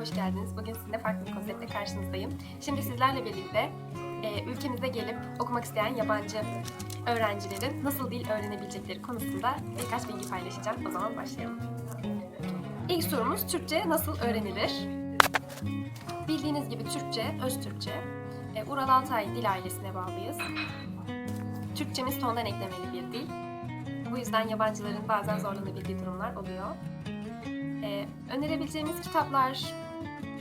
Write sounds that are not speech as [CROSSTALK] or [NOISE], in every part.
hoş geldiniz. Bugün sizinle farklı bir konseptle karşınızdayım. Şimdi sizlerle birlikte e, ülkemize gelip okumak isteyen yabancı öğrencilerin nasıl dil öğrenebilecekleri konusunda birkaç bilgi paylaşacağım. O zaman başlayalım. İlk sorumuz Türkçe nasıl öğrenilir? Bildiğiniz gibi Türkçe, öz Türkçe. E, Ural Altay dil ailesine bağlıyız. Türkçemiz sondan eklemeli bir dil. Bu yüzden yabancıların bazen zorlanabildiği durumlar oluyor. Ee, önerebileceğimiz kitaplar,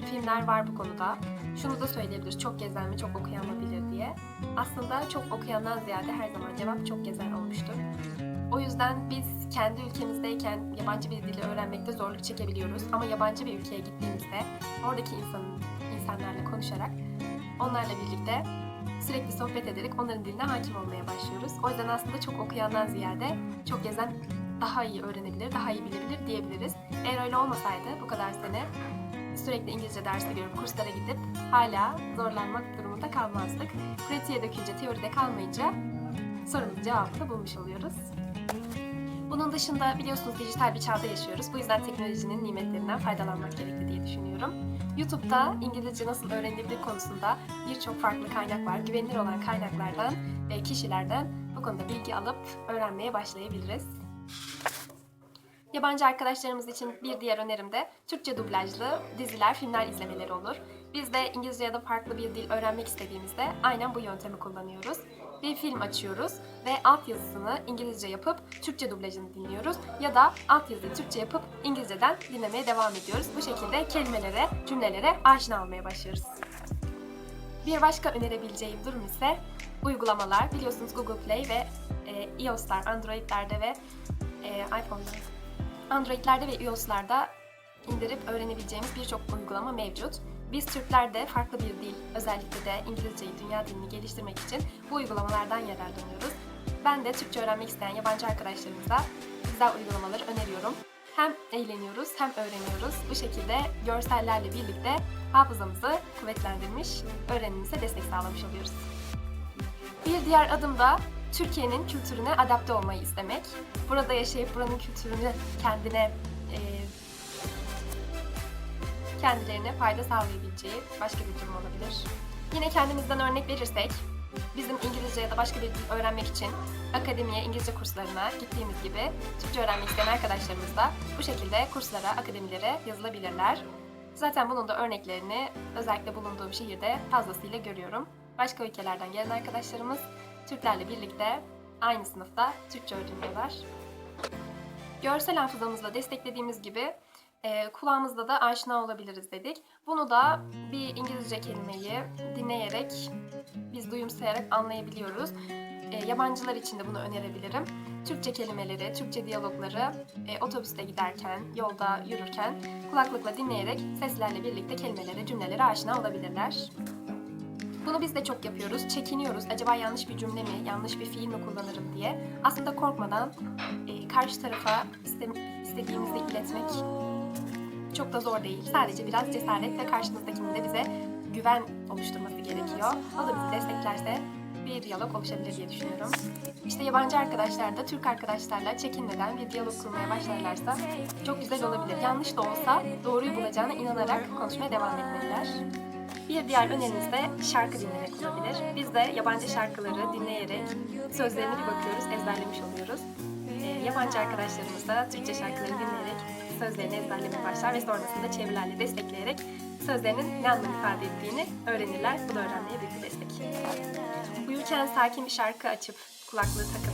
filmler var bu konuda. Şunu da söyleyebiliriz, çok gezen mi, çok okuyan mı bilir diye. Aslında çok okuyandan ziyade her zaman cevap çok gezen olmuştur. O yüzden biz kendi ülkemizdeyken yabancı bir dili öğrenmekte zorluk çekebiliyoruz. Ama yabancı bir ülkeye gittiğimizde oradaki insanın, insanlarla konuşarak onlarla birlikte sürekli sohbet ederek onların diline hakim olmaya başlıyoruz. O yüzden aslında çok okuyandan ziyade çok gezen daha iyi öğrenebilir, daha iyi bilebilir diyebiliriz. Eğer öyle olmasaydı bu kadar sene sürekli İngilizce dersi görüp kurslara gidip hala zorlanmak durumunda kalmazdık. Pratiğe dökünce, teoride kalmayınca sorunun cevabını bulmuş oluyoruz. Bunun dışında biliyorsunuz dijital bir çağda yaşıyoruz. Bu yüzden teknolojinin nimetlerinden faydalanmak gerekli diye düşünüyorum. YouTube'da İngilizce nasıl öğrenilebilir konusunda birçok farklı kaynak var. Güvenilir olan kaynaklardan ve kişilerden bu konuda bilgi alıp öğrenmeye başlayabiliriz. Yabancı arkadaşlarımız için bir diğer önerim de Türkçe dublajlı diziler, filmler izlemeleri olur. Biz de İngilizce ya da farklı bir dil öğrenmek istediğimizde aynen bu yöntemi kullanıyoruz. Bir film açıyoruz ve altyazısını İngilizce yapıp Türkçe dublajını dinliyoruz ya da altyazıyı Türkçe yapıp İngilizceden dinlemeye devam ediyoruz. Bu şekilde kelimelere, cümlelere aşina olmaya başlıyoruz. Bir başka önerebileceğim durum ise uygulamalar. Biliyorsunuz Google Play ve e, iOS'lar, Android'lerde ve e, iPhone'da, Android'lerde ve iOS'larda indirip öğrenebileceğimiz birçok uygulama mevcut. Biz Türkler de farklı bir dil, özellikle de İngilizceyi, dünya dilini geliştirmek için bu uygulamalardan yararlanıyoruz. Ben de Türkçe öğrenmek isteyen yabancı arkadaşlarımıza güzel uygulamaları öneriyorum. Hem eğleniyoruz hem öğreniyoruz. Bu şekilde görsellerle birlikte hafızamızı kuvvetlendirmiş, öğrenimize destek sağlamış oluyoruz. Bir diğer adım da Türkiye'nin kültürüne adapte olmayı istemek. Burada yaşayıp buranın kültürünü kendine e, kendilerine fayda sağlayabileceği başka bir durum olabilir. Yine kendimizden örnek verirsek, bizim İngilizce ya da başka bir dil öğrenmek için akademiye, İngilizce kurslarına gittiğimiz gibi Türkçe öğrenmek isteyen arkadaşlarımız da bu şekilde kurslara, akademilere yazılabilirler. Zaten bunun da örneklerini özellikle bulunduğum şehirde fazlasıyla görüyorum. Başka ülkelerden gelen arkadaşlarımız Türklerle birlikte aynı sınıfta Türkçe öğreniyorlar. Görsel hafızamızla desteklediğimiz gibi e, kulağımızda da aşina olabiliriz dedik. Bunu da bir İngilizce kelimeyi dinleyerek, biz duyumsayarak anlayabiliyoruz. E, yabancılar için de bunu önerebilirim. Türkçe kelimeleri, Türkçe diyalogları e, otobüste giderken, yolda yürürken kulaklıkla dinleyerek seslerle birlikte kelimelere, cümlelere aşina olabilirler. Bunu biz de çok yapıyoruz. Çekiniyoruz. Acaba yanlış bir cümle mi, yanlış bir fiil mi kullanırım diye. Aslında korkmadan e, karşı tarafa iste- istediğimizi iletmek çok da zor değil. Sadece biraz cesaret ve karşımızdakinin de bize güven oluşturması gerekiyor. O da bizi desteklerse bir diyalog oluşabilir diye düşünüyorum. İşte yabancı arkadaşlar da Türk arkadaşlarla çekinmeden bir diyalog kurmaya başlarlarsa çok güzel olabilir. Yanlış da olsa doğruyu bulacağına inanarak konuşmaya devam etmeliler. Bir diğer önerimiz de şarkı dinlemek olabilir. Biz de yabancı şarkıları dinleyerek sözlerine bir bakıyoruz, ezberlemiş oluyoruz. Ee, yabancı arkadaşlarımız da Türkçe şarkıları dinleyerek sözlerini ezberlemeye başlar ve sonrasında çevirilerle destekleyerek sözlerinin ne anlam ifade ettiğini öğrenirler. Bu da öğrenmeye büyük bir destek. Uyurken sakin bir şarkı açıp kulaklığı takıp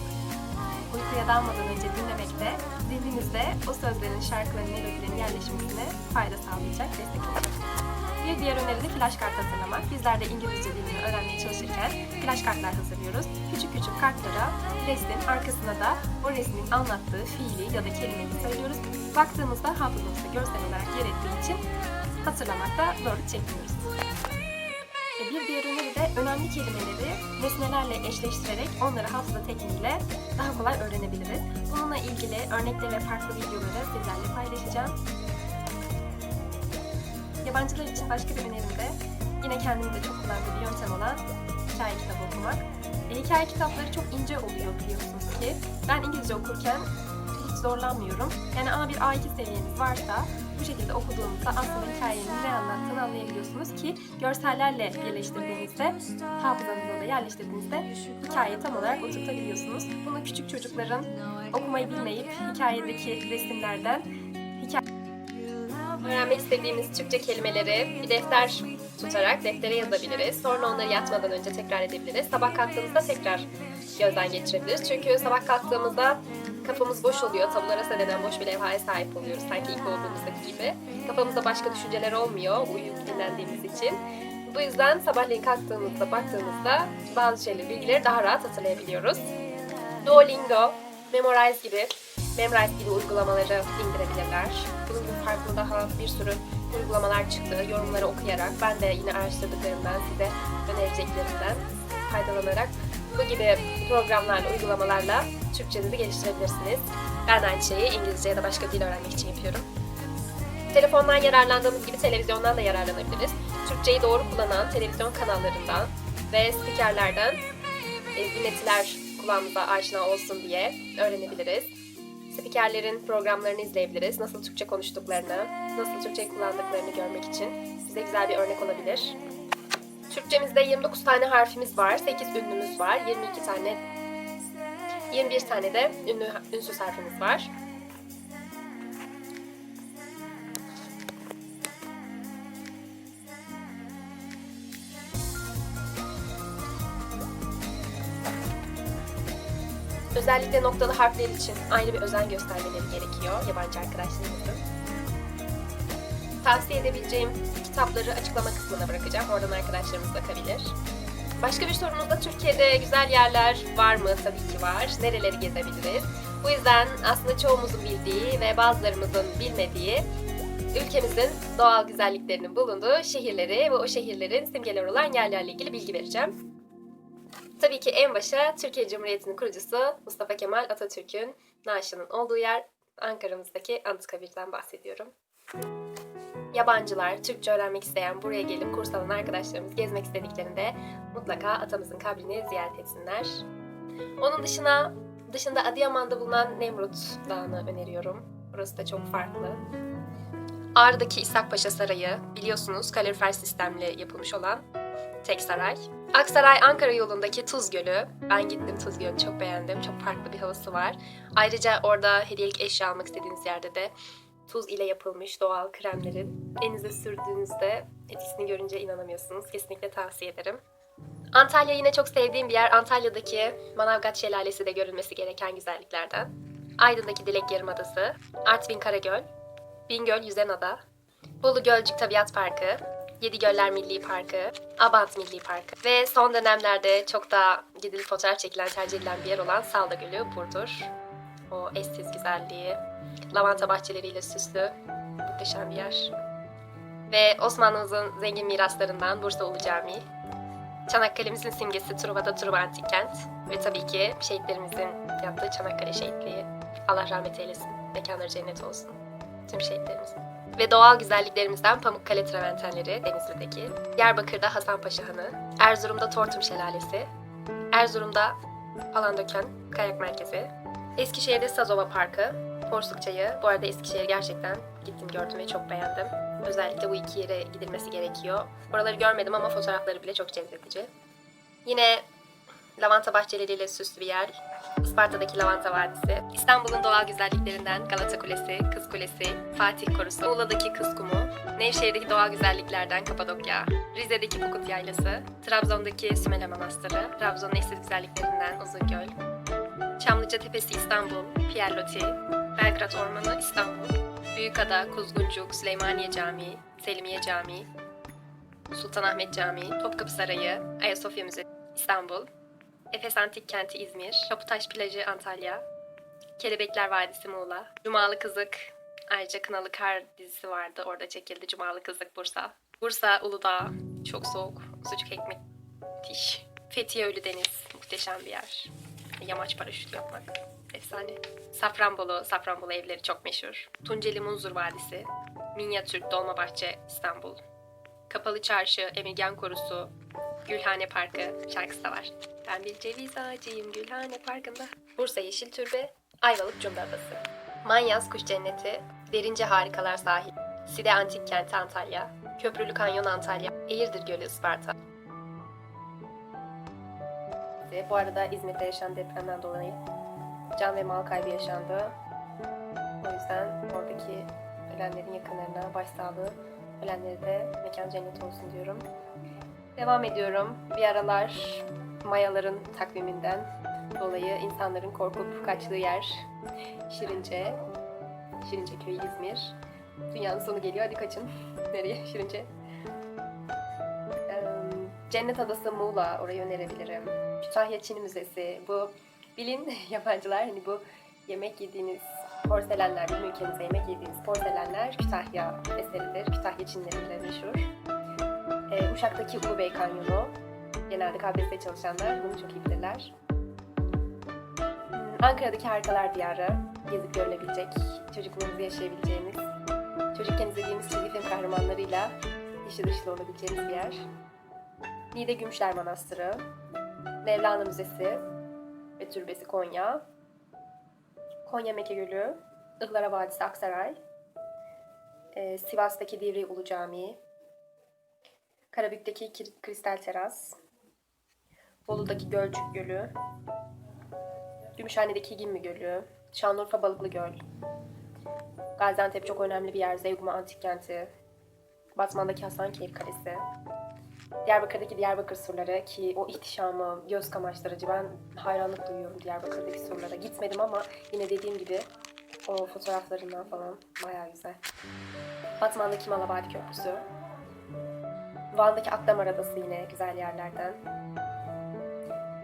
uykuya dalmadan önce dinlemekte zihninizde o sözlerin, şarkıların, melodilerin yerleşmesine fayda sağlayacak, destek olacak. Bir diğer öneri de flash kart hazırlamak. Bizler de İngilizce dilini öğrenmeye çalışırken flash kartlar hazırlıyoruz. Küçük küçük kartlara resmin arkasına da o resmin anlattığı fiili ya da kelimeyi söylüyoruz. Baktığımızda hafızamızda görsel olarak yer ettiği için hatırlamakta zorluk çekmiyoruz. E, Bir diğer öneri de önemli kelimeleri nesnelerle eşleştirerek onları hafıza tekniğiyle daha kolay öğrenebiliriz. Bununla ilgili örnekleri ve farklı videoları sizlerle paylaşacağım. Yabancılar için başka bir önerim de yine kendimin de çok kullandığı bir yöntem olan hikaye kitabı okumak. E, hikaye kitapları çok ince oluyor biliyorsunuz ki. Ben İngilizce okurken hiç zorlanmıyorum. Yani A1, A2 seviyeniz varsa bu şekilde okuduğunuzda aslında hikayenin ne anlayabiliyorsunuz ki görsellerle birleştirdiğinizde hafızanıza da yerleştirdiğinizde hikayeyi tam olarak oturtabiliyorsunuz. Bunu küçük çocukların okumayı bilmeyip hikayedeki resimlerden hikaye istediğimiz Türkçe kelimeleri bir defter tutarak deftere yazabiliriz. Sonra onları yatmadan önce tekrar edebiliriz. Sabah kalktığımızda tekrar gözden geçirebiliriz. Çünkü sabah kalktığımızda kafamız boş oluyor. Tabulara denen boş bir levhaya sahip oluyoruz. Sanki ilk olduğumuzdaki gibi. Kafamızda başka düşünceler olmuyor uyuyup dinlendiğimiz için. Bu yüzden sabahleyin kalktığımızda, baktığımızda bazı şeyleri, bilgileri daha rahat hatırlayabiliyoruz. Duolingo, Memorize gibi, Memrise gibi uygulamaları indirebilirler. Bunun gibi farklı daha bir sürü uygulamalar çıktı. Yorumları okuyarak, ben de yine araştırdıklarımdan, size önereceklerimden faydalanarak bu gibi programlarla, uygulamalarla Türkçenizi geliştirebilirsiniz. Ben aynı şeyi İngilizce ya da başka dil öğrenmek için yapıyorum. Telefondan yararlandığımız gibi televizyondan da yararlanabiliriz. Türkçeyi doğru kullanan televizyon kanallarından ve spikerlerden e, dinletiler kulağımıza aşina olsun diye öğrenebiliriz. Spikerlerin programlarını izleyebiliriz. Nasıl Türkçe konuştuklarını, nasıl Türkçe kullandıklarını görmek için bize güzel bir örnek olabilir. Türkçemizde 29 tane harfimiz var, 8 ünlümüz var, 22 tane 21 tane de ünlü ünsüz harfimiz var. Özellikle noktalı harfler için ayrı bir özen göstermeleri gerekiyor yabancı arkadaşlarımızın. Tavsiye edebileceğim kitapları açıklama kısmına bırakacağım. Oradan arkadaşlarımız bakabilir. Başka bir sorunuzda Türkiye'de güzel yerler var mı? Tabii ki var. Nereleri gezebiliriz? Bu yüzden aslında çoğumuzun bildiği ve bazılarımızın bilmediği ülkemizin doğal güzelliklerinin bulunduğu şehirleri ve o şehirlerin simgeleri olan yerlerle ilgili bilgi vereceğim. Tabii ki en başa Türkiye Cumhuriyeti'nin kurucusu Mustafa Kemal Atatürk'ün naaşının olduğu yer Ankara'mızdaki Anıtkabir'den bahsediyorum. Yabancılar, Türkçe öğrenmek isteyen, buraya gelip kurs alan arkadaşlarımız gezmek istediklerinde mutlaka atamızın kabrini ziyaret etsinler. Onun dışına dışında Adıyaman'da bulunan Nemrut Dağı'nı öneriyorum. Burası da çok farklı. Ağrı'daki İshak Paşa Sarayı, biliyorsunuz kalorifer sistemli yapılmış olan tek saray. Aksaray Ankara yolundaki Tuz Gölü. Ben gittim Tuz Gölü'nü çok beğendim. Çok farklı bir havası var. Ayrıca orada hediyelik eşya almak istediğiniz yerde de tuz ile yapılmış doğal kremlerin elinize sürdüğünüzde etkisini görünce inanamıyorsunuz. Kesinlikle tavsiye ederim. Antalya yine çok sevdiğim bir yer. Antalya'daki Manavgat Şelalesi de görülmesi gereken güzelliklerden. Aydın'daki Dilek Yarımadası, Artvin Karagöl, Bingöl Yüzen Ada, Bolu Gölcük Tabiat Parkı, Yedi Göller Milli Parkı, Abant Milli Parkı ve son dönemlerde çok daha gidilip fotoğraf çekilen, tercih edilen bir yer olan Salda Gölü, Burdur. O eşsiz güzelliği, lavanta bahçeleriyle süslü, muhteşem bir yer. Ve Osmanlımızın zengin miraslarından Bursa Ulu Camii, Çanakkale'mizin simgesi Truva'da Truva Antik Kent ve tabii ki şehitlerimizin yaptığı Çanakkale şehitliği. Allah rahmet eylesin, mekanları cennet olsun tüm şehitlerimizin. Ve doğal güzelliklerimizden Pamukkale Traventenleri Denizli'deki, Diyarbakır'da Hasanpaşa Hanı, Erzurum'da Tortum Şelalesi, Erzurum'da Palandöken Kayak Merkezi, Eskişehir'de Sazova Parkı, Porsuk Çayı. Bu arada Eskişehir gerçekten gittim gördüm ve çok beğendim. Özellikle bu iki yere gidilmesi gerekiyor. Oraları görmedim ama fotoğrafları bile çok cezbedici. Yine lavanta bahçeleriyle süslü bir yer. Isparta'daki Lavanta Vadisi, İstanbul'un doğal güzelliklerinden Galata Kulesi, Kız Kulesi, Fatih Korusu, Muğla'daki Kız Kumu, Nevşehir'deki doğal güzelliklerden Kapadokya, Rize'deki Pukut Yaylası, Trabzon'daki Sümele Manastırı, Trabzon'un eşsiz güzelliklerinden Uzungöl, Çamlıca Tepesi İstanbul, Pierloti, Belgrad Ormanı İstanbul, Büyükada, Kuzguncuk, Süleymaniye Camii, Selimiye Camii, Sultanahmet Camii, Topkapı Sarayı, Ayasofya Müzesi İstanbul, Efes Antik Kenti İzmir, Kaputaş Plajı Antalya, Kelebekler Vadisi Muğla, Cumalı Kızık, ayrıca Kınalı Kar dizisi vardı orada çekildi Cumalı Kızık Bursa. Bursa Uludağ, çok soğuk, sucuk ekmek, müthiş. Fethiye Ölüdeniz, muhteşem bir yer. Yamaç paraşütü yapmak, efsane. Safranbolu, Safranbolu evleri çok meşhur. Tunceli Munzur Vadisi, Minyatürk Dolmabahçe İstanbul, Kapalı Çarşı, Emirgan Korusu, Gülhane Parkı şarkısı da var. Ben bir ceviz ağacıyım Gülhane Parkı'nda. Bursa Yeşil Türbe, Ayvalık Cunda Adası. Manyas Kuş Cenneti, Derince Harikalar Sahil, Side Antik Kenti Antalya, Köprülü Kanyon Antalya, Eğirdir Gölü Isparta. Bu arada İzmir'de yaşanan depremden dolayı can ve mal kaybı yaşandı. O yüzden oradaki ölenlerin yakınlarına başsağlığı, ölenlere de mekan cennet olsun diyorum. Devam ediyorum. Bir aralar Mayaların takviminden dolayı insanların korkup kaçtığı yer Şirince. Şirince köyü İzmir. Dünyanın sonu geliyor hadi kaçın. [LAUGHS] Nereye? Şirince. Cennet Adası Muğla orayı önerebilirim. Kütahya Çin Müzesi. Bu bilin [LAUGHS] yabancılar hani bu yemek yediğiniz porselenler, bizim ülkemizde yemek yediğiniz porselenler Kütahya eseridir. Kütahya Çinleriyle meşhur. Ee, Uşak'taki Ulubey Kanyonu. Genelde KBS'de çalışanlar bunu çok iyi bilirler. Hmm, Ankara'daki Harikalar Diyarı. Gezip görülebilecek, çocukluğumuzu yaşayabileceğimiz, çocukken izlediğimiz çizgi film kahramanlarıyla işi dışlı olabileceğimiz bir yer. Niğde Gümüşler Manastırı. Mevlana Müzesi ve Türbesi Konya. Konya Mekke Gölü. Ihlara Vadisi Aksaray. Ee, Sivas'taki Divri Ulu Camii. Karabük'teki Kristal Teras. Bolu'daki Gölcük Gölü. Gümüşhane'deki Gimmi Gölü. Şanlıurfa Balıklı Göl. Gaziantep çok önemli bir yer. Zeugma Antik Kenti. Batman'daki Hasankeyf Kalesi. Diyarbakır'daki Diyarbakır surları ki o ihtişamı, göz kamaştırıcı. Ben hayranlık duyuyorum Diyarbakır'daki surlara. Gitmedim ama yine dediğim gibi o fotoğraflarından falan bayağı güzel. Batman'daki Malabadi Köprüsü. Van'daki Akdamar Adası yine güzel yerlerden.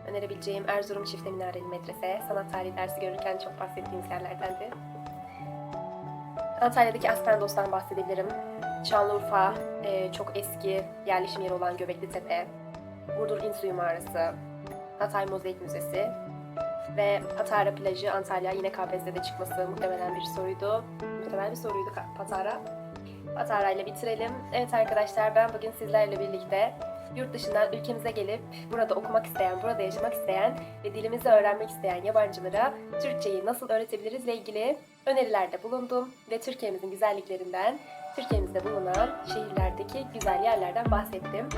Önerebileceğim Erzurum Çifte Minareli Medrese. Sanat tarihi dersi görürken çok bahsettiğimiz yerlerdendi. Antalya'daki Aspendos'tan bahsedebilirim. Şanlıurfa, e, çok eski yerleşim yeri olan Göbekli Tepe, Burdur İnsuyu Mağarası, Hatay Mozaik Müzesi ve Patara Plajı Antalya yine KPSS'de çıkması muhtemelen bir soruydu. Muhtemelen bir soruydu Patara. Patara ile bitirelim. Evet arkadaşlar ben bugün sizlerle birlikte yurt dışından ülkemize gelip burada okumak isteyen, burada yaşamak isteyen ve dilimizi öğrenmek isteyen yabancılara Türkçeyi nasıl öğretebiliriz ile ilgili önerilerde bulundum ve Türkiye'mizin güzelliklerinden, Türkiye'mizde bulunan şehirlerdeki güzel yerlerden bahsettim.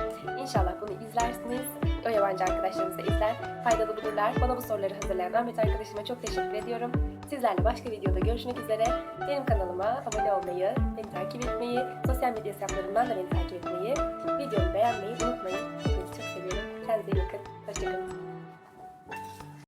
İnşallah bunu izlersiniz. O yabancı arkadaşlarınız da izler, faydalı bulurlar. Bana bu soruları hazırlayan Ahmet arkadaşıma çok teşekkür ediyorum. Sizlerle başka videoda görüşmek üzere. Benim kanalıma abone olmayı, beni takip etmeyi, sosyal medya hesaplarımdan da beni takip etmeyi, videomu beğenmeyi unutmayın. Hepinizi çok seviyorum. Kendinize iyi bakın. Hoşçakalın.